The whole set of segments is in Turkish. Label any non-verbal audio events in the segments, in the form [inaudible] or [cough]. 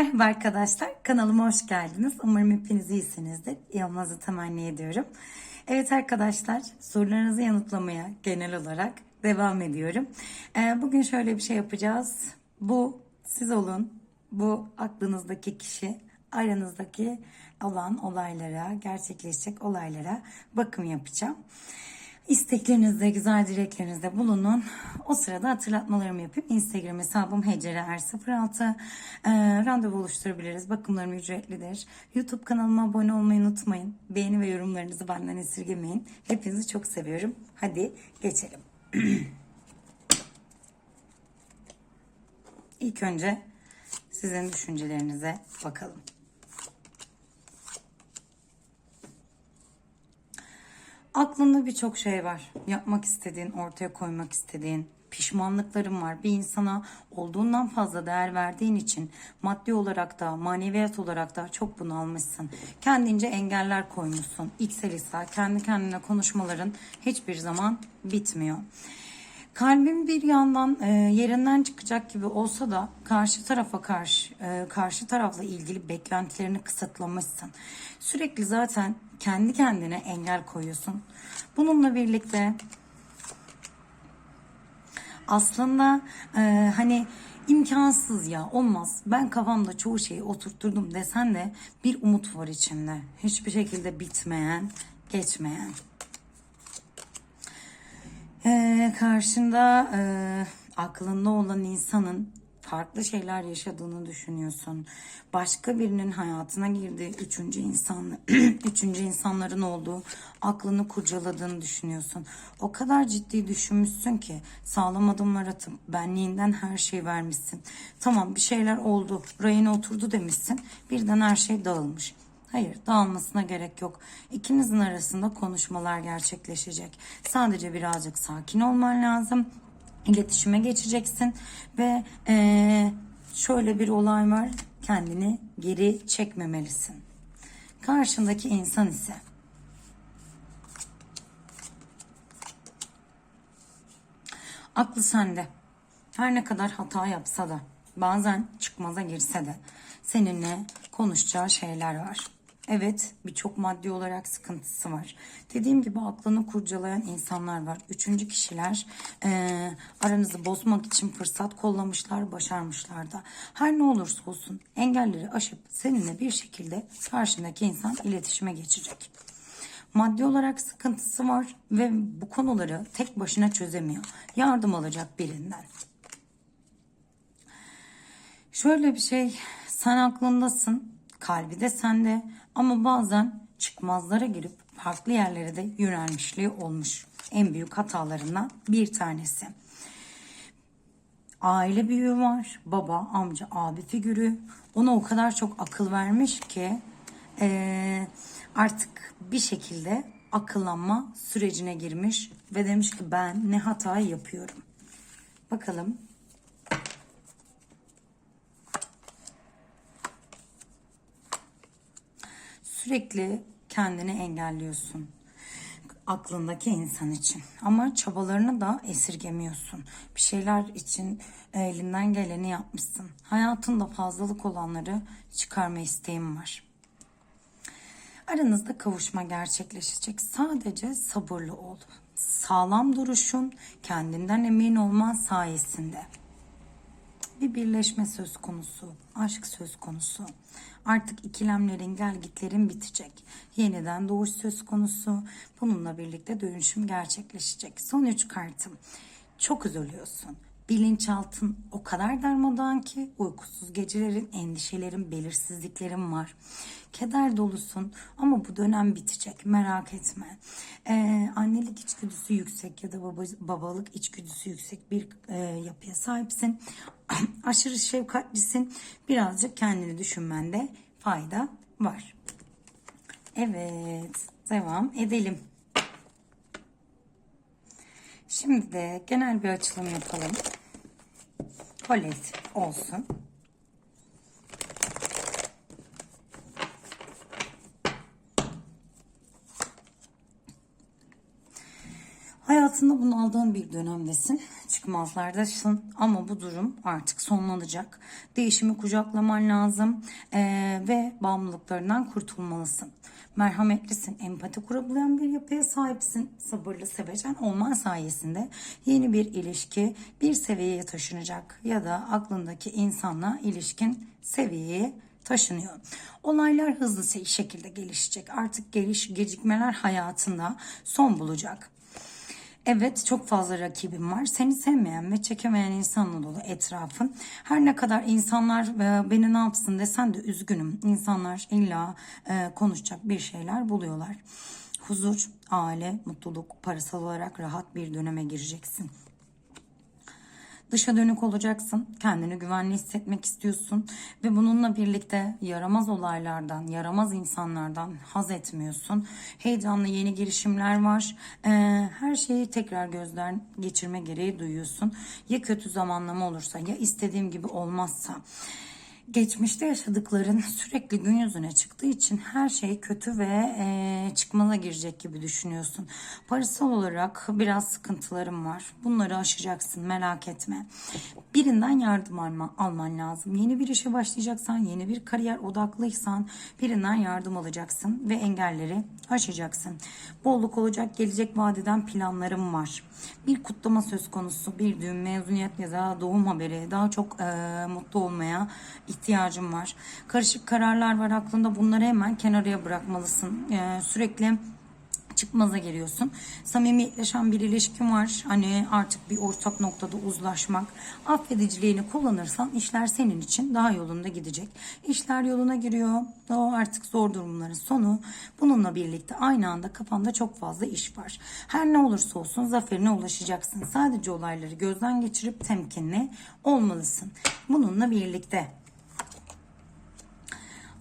Merhaba arkadaşlar, kanalıma hoş geldiniz. Umarım hepiniz iyisinizdir. İyi olmanızı temenni ediyorum. Evet arkadaşlar, sorularınızı yanıtlamaya genel olarak devam ediyorum. Ee, bugün şöyle bir şey yapacağız. Bu siz olun, bu aklınızdaki kişi, aranızdaki olan olaylara, gerçekleşecek olaylara bakım yapacağım. İsteklerinizde, güzel dileklerinizde bulunun. O sırada hatırlatmalarımı yapayım. Instagram hesabım hecerer06. Ee, randevu oluşturabiliriz. Bakımlarım ücretlidir. YouTube kanalıma abone olmayı unutmayın. Beğeni ve yorumlarınızı benden esirgemeyin. Hepinizi çok seviyorum. Hadi geçelim. İlk önce sizin düşüncelerinize bakalım. Aklında birçok şey var. Yapmak istediğin, ortaya koymak istediğin, pişmanlıkların var. Bir insana olduğundan fazla değer verdiğin için maddi olarak da maneviyat olarak da çok bunalmışsın. Kendince engeller koymuşsun. İçsel hisler, kendi kendine konuşmaların hiçbir zaman bitmiyor. Kalbim bir yandan e, yerinden çıkacak gibi olsa da karşı tarafa karşı e, karşı tarafla ilgili beklentilerini kısıtlamışsın. Sürekli zaten kendi kendine engel koyuyorsun. Bununla birlikte aslında e, hani imkansız ya olmaz. Ben kafamda çoğu şeyi oturtturdum desen de bir umut var içinde. Hiçbir şekilde bitmeyen, geçmeyen. Ee, karşında e, aklında olan insanın farklı şeyler yaşadığını düşünüyorsun. Başka birinin hayatına girdiği üçüncü insan, [clears throat] üçüncü insanların olduğu aklını kurcaladığını düşünüyorsun. O kadar ciddi düşünmüşsün ki sağlam adımlar atıp benliğinden her şey vermişsin. Tamam bir şeyler oldu, rayına oturdu demişsin. Birden her şey dağılmış. Hayır, dağılmasına gerek yok. İkinizin arasında konuşmalar gerçekleşecek. Sadece birazcık sakin olman lazım. İletişime geçeceksin ve eee, şöyle bir olay var. Kendini geri çekmemelisin. Karşındaki insan ise aklı sende. Her ne kadar hata yapsa da, bazen çıkmaza girse de seninle konuşacağı şeyler var. Evet, birçok maddi olarak sıkıntısı var. Dediğim gibi aklını kurcalayan insanlar var. Üçüncü kişiler eee, aranızı bozmak için fırsat kollamışlar, başarmışlar da. Her ne olursa olsun engelleri aşıp seninle bir şekilde karşındaki insan iletişime geçecek. Maddi olarak sıkıntısı var ve bu konuları tek başına çözemiyor. Yardım alacak birinden. Şöyle bir şey, sen aklındasın, kalbi de sende ama bazen çıkmazlara girip farklı yerlere de yönelmişliği olmuş. En büyük hatalarından bir tanesi. Aile büyüğü var, baba, amca, abi figürü. Ona o kadar çok akıl vermiş ki eee, artık bir şekilde akıllanma sürecine girmiş ve demiş ki ben ne hatayı yapıyorum. Bakalım sürekli kendini engelliyorsun aklındaki insan için ama çabalarını da esirgemiyorsun. Bir şeyler için elinden geleni yapmışsın. Hayatında fazlalık olanları çıkarma isteğim var. Aranızda kavuşma gerçekleşecek. Sadece sabırlı ol. Sağlam duruşun, kendinden emin olman sayesinde bir birleşme söz konusu, aşk söz konusu. Artık ikilemlerin, gelgitlerin bitecek. Yeniden doğuş söz konusu. Bununla birlikte dönüşüm gerçekleşecek. Son üç kartım. Çok üzülüyorsun. Bilinçaltın o kadar darmadağın ki uykusuz gecelerin, endişelerin, belirsizliklerin var. Keder dolusun ama bu dönem bitecek merak etme. Ee, annelik içgüdüsü yüksek ya da baba, babalık içgüdüsü yüksek bir e, yapıya sahipsin. [clears throat] Aşırı şefkatlisin. Birazcık kendini düşünmende fayda var. Evet devam edelim. Şimdi de genel bir açılım yapalım. Kolektif olsun. Hayatında bunu aldığın bir dönemdesin. çıkmazlardasın ama bu durum artık sonlanacak. Değişimi kucaklaman lazım eee, ve bağımlılıklarından kurtulmalısın. Merhametlisin, empati kurabilen bir yapıya sahipsin. Sabırlı, sevecen olman sayesinde yeni bir ilişki bir seviyeye taşınacak ya da aklındaki insanla ilişkin seviyeye taşınıyor. Olaylar hızlı şekilde gelişecek. Artık geliş gecikmeler hayatında son bulacak. Evet çok fazla rakibim var. Seni sevmeyen ve çekemeyen insanla dolu etrafın. Her ne kadar insanlar e, beni ne yapsın desen de üzgünüm. İnsanlar illa e, konuşacak bir şeyler buluyorlar. Huzur, aile, mutluluk, parasal olarak rahat bir döneme gireceksin. Dışa dönük olacaksın. Kendini güvenli hissetmek istiyorsun. Ve bununla birlikte yaramaz olaylardan, yaramaz insanlardan haz etmiyorsun. Heyecanlı yeni girişimler var. Ee, her şeyi tekrar gözden geçirme gereği duyuyorsun. Ya kötü zamanlama olursa ya istediğim gibi olmazsa. Geçmişte yaşadıkların [laughs] sürekli gün yüzüne çıktığı için her şey kötü ve e, çıkmaza girecek gibi düşünüyorsun. Parasal olarak biraz sıkıntılarım var. Bunları aşacaksın merak etme. Birinden yardım alma, alman lazım. Yeni bir işe başlayacaksan, yeni bir kariyer odaklıysan birinden yardım alacaksın ve engelleri aşacaksın. Bolluk olacak gelecek vadeden planlarım var. Bir kutlama söz konusu, bir düğün, mezuniyet ya da doğum haberi daha çok e, mutlu olmaya var. Karışık kararlar var aklında bunları hemen kenarıya bırakmalısın. E, sürekli çıkmaza giriyorsun. Samimiyetleşen bir ilişkin var. Hani artık bir ortak noktada uzlaşmak. Affediciliğini kullanırsan işler senin için daha yolunda gidecek. İşler yoluna giriyor. O artık zor durumların sonu. Bununla birlikte aynı anda kafanda çok fazla iş var. Her ne olursa olsun zaferine ulaşacaksın. Sadece olayları gözden geçirip temkinli olmalısın. Bununla birlikte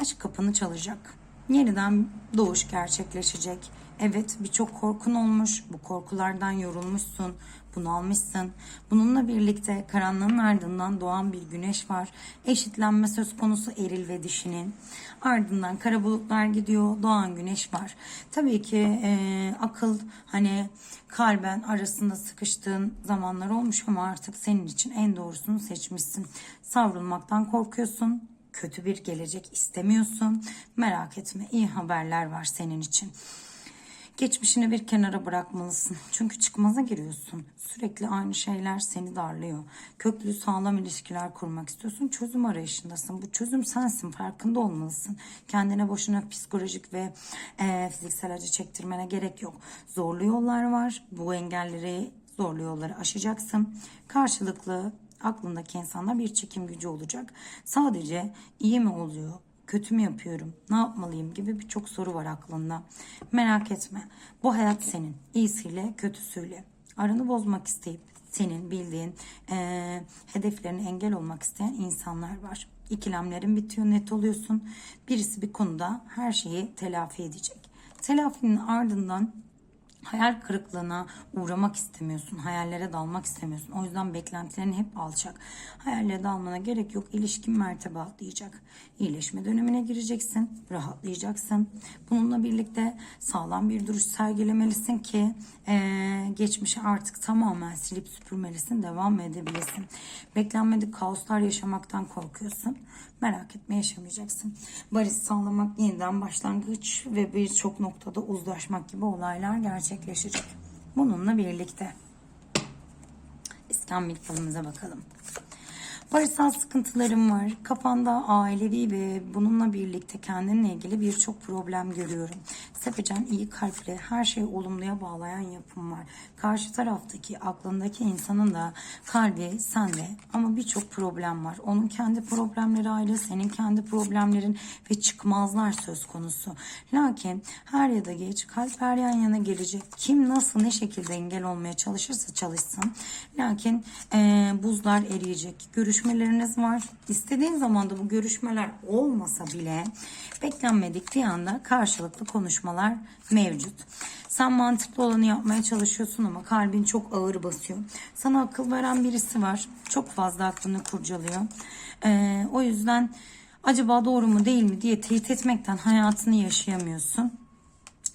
aşk kapını çalacak. Yeniden doğuş gerçekleşecek. Evet birçok korkun olmuş. Bu korkulardan yorulmuşsun. Bunalmışsın. Bununla birlikte karanlığın ardından doğan bir güneş var. Eşitlenme söz konusu eril ve dişinin. Ardından kara bulutlar gidiyor. Doğan güneş var. Tabii ki e, akıl hani kalben arasında sıkıştığın zamanlar olmuş ama artık senin için en doğrusunu seçmişsin. Savrulmaktan korkuyorsun kötü bir gelecek istemiyorsun. Merak etme iyi haberler var senin için. Geçmişini bir kenara bırakmalısın. Çünkü çıkmaza giriyorsun. Sürekli aynı şeyler seni darlıyor. Köklü sağlam ilişkiler kurmak istiyorsun. Çözüm arayışındasın. Bu çözüm sensin. Farkında olmalısın. Kendine boşuna psikolojik ve e, fiziksel acı çektirmene gerek yok. Zorlu yollar var. Bu engelleri zorlu yolları aşacaksın. Karşılıklı aklındaki insanda bir çekim gücü olacak. Sadece iyi mi oluyor, kötü mü yapıyorum, ne yapmalıyım gibi birçok soru var aklında. Merak etme. Bu hayat senin. İyisiyle, kötüsüyle. Aranı bozmak isteyip senin bildiğin eee hedeflerine engel olmak isteyen insanlar var. İkilemlerin bitiyor, net oluyorsun. Birisi bir konuda her şeyi telafi edecek. Telafinin ardından hayal kırıklığına uğramak istemiyorsun. Hayallere dalmak istemiyorsun. O yüzden beklentilerin hep alçak. Hayallere dalmana gerek yok. İlişkin mertebe atlayacak. İyileşme dönemine gireceksin. Rahatlayacaksın. Bununla birlikte sağlam bir duruş sergilemelisin ki eee, geçmişi artık tamamen silip süpürmelisin. Devam edebilirsin. Beklenmedik kaoslar yaşamaktan korkuyorsun. Merak etme yaşamayacaksın. Barış sağlamak yeniden başlangıç ve birçok noktada uzlaşmak gibi olaylar gerçekleşecek. Bununla birlikte İskambil falımıza bakalım. Parasal sıkıntılarım var. Kafanda ailevi ve bununla birlikte kendinle ilgili birçok problem görüyorum. Sepecen iyi kalpli, her şeyi olumluya bağlayan yapım var. Karşı taraftaki, aklındaki insanın da kalbi sende ama birçok problem var. Onun kendi problemleri ayrı, senin kendi problemlerin ve çıkmazlar söz konusu. Lakin her ya da geç kalpler yan yana gelecek. Kim nasıl ne şekilde engel olmaya çalışırsa çalışsın. Lakin eee, buzlar eriyecek. Görüşmeleriniz var. İstediğin zaman da bu görüşmeler olmasa bile beklenmedik bir anda karşılıklı konuşmalar mevcut. Sen mantıklı olanı yapmaya çalışıyorsun ama kalbin çok ağır basıyor. Sana akıl veren birisi var. Çok fazla aklını kurcalıyor. Eee, o yüzden acaba doğru mu değil mi diye teyit etmekten hayatını yaşayamıyorsun.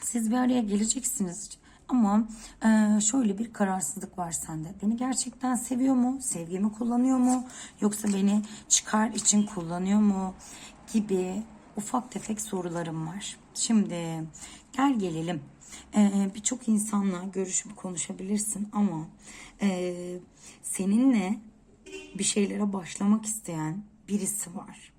Siz bir araya geleceksiniz. Ama e, şöyle bir kararsızlık var sende. Beni gerçekten seviyor mu? Sevgimi kullanıyor mu? Yoksa beni çıkar için kullanıyor mu? Gibi ufak tefek sorularım var. Şimdi gel gelelim. E, Birçok insanla görüşüp konuşabilirsin ama e, seninle bir şeylere başlamak isteyen birisi var.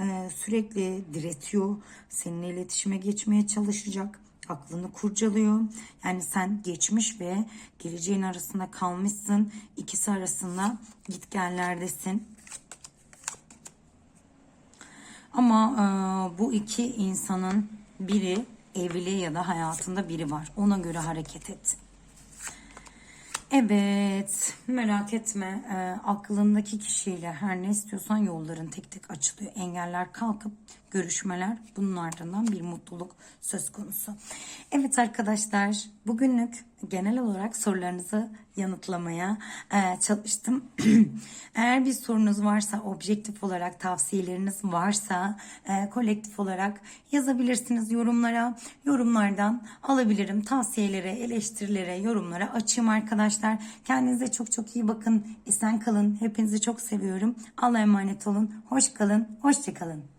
Ee, sürekli diretiyor, seninle iletişime geçmeye çalışacak, aklını kurcalıyor. Yani sen geçmiş ve geleceğin arasında kalmışsın, ikisi arasında gitgellerdesin. Ama e, bu iki insanın biri evli ya da hayatında biri var. Ona göre hareket et. Evet, merak etme. Ee, aklındaki kişiyle her ne istiyorsan yolların tek tek açılıyor. Engeller kalkıp görüşmeler bunun ardından bir mutluluk söz konusu. Evet arkadaşlar, bugünlük genel olarak sorularınızı yanıtlamaya e, çalıştım. [clears throat] Eğer bir sorunuz varsa, objektif olarak tavsiyeleriniz varsa e, kolektif olarak yazabilirsiniz yorumlara. Yorumlardan alabilirim. Tavsiyelere, eleştirilere, yorumlara açığım arkadaşlar. Kendinize çok çok iyi bakın. Esen kalın. Hepinizi çok seviyorum. Allah'a emanet olun. Hoş kalın. Hoşça kalın.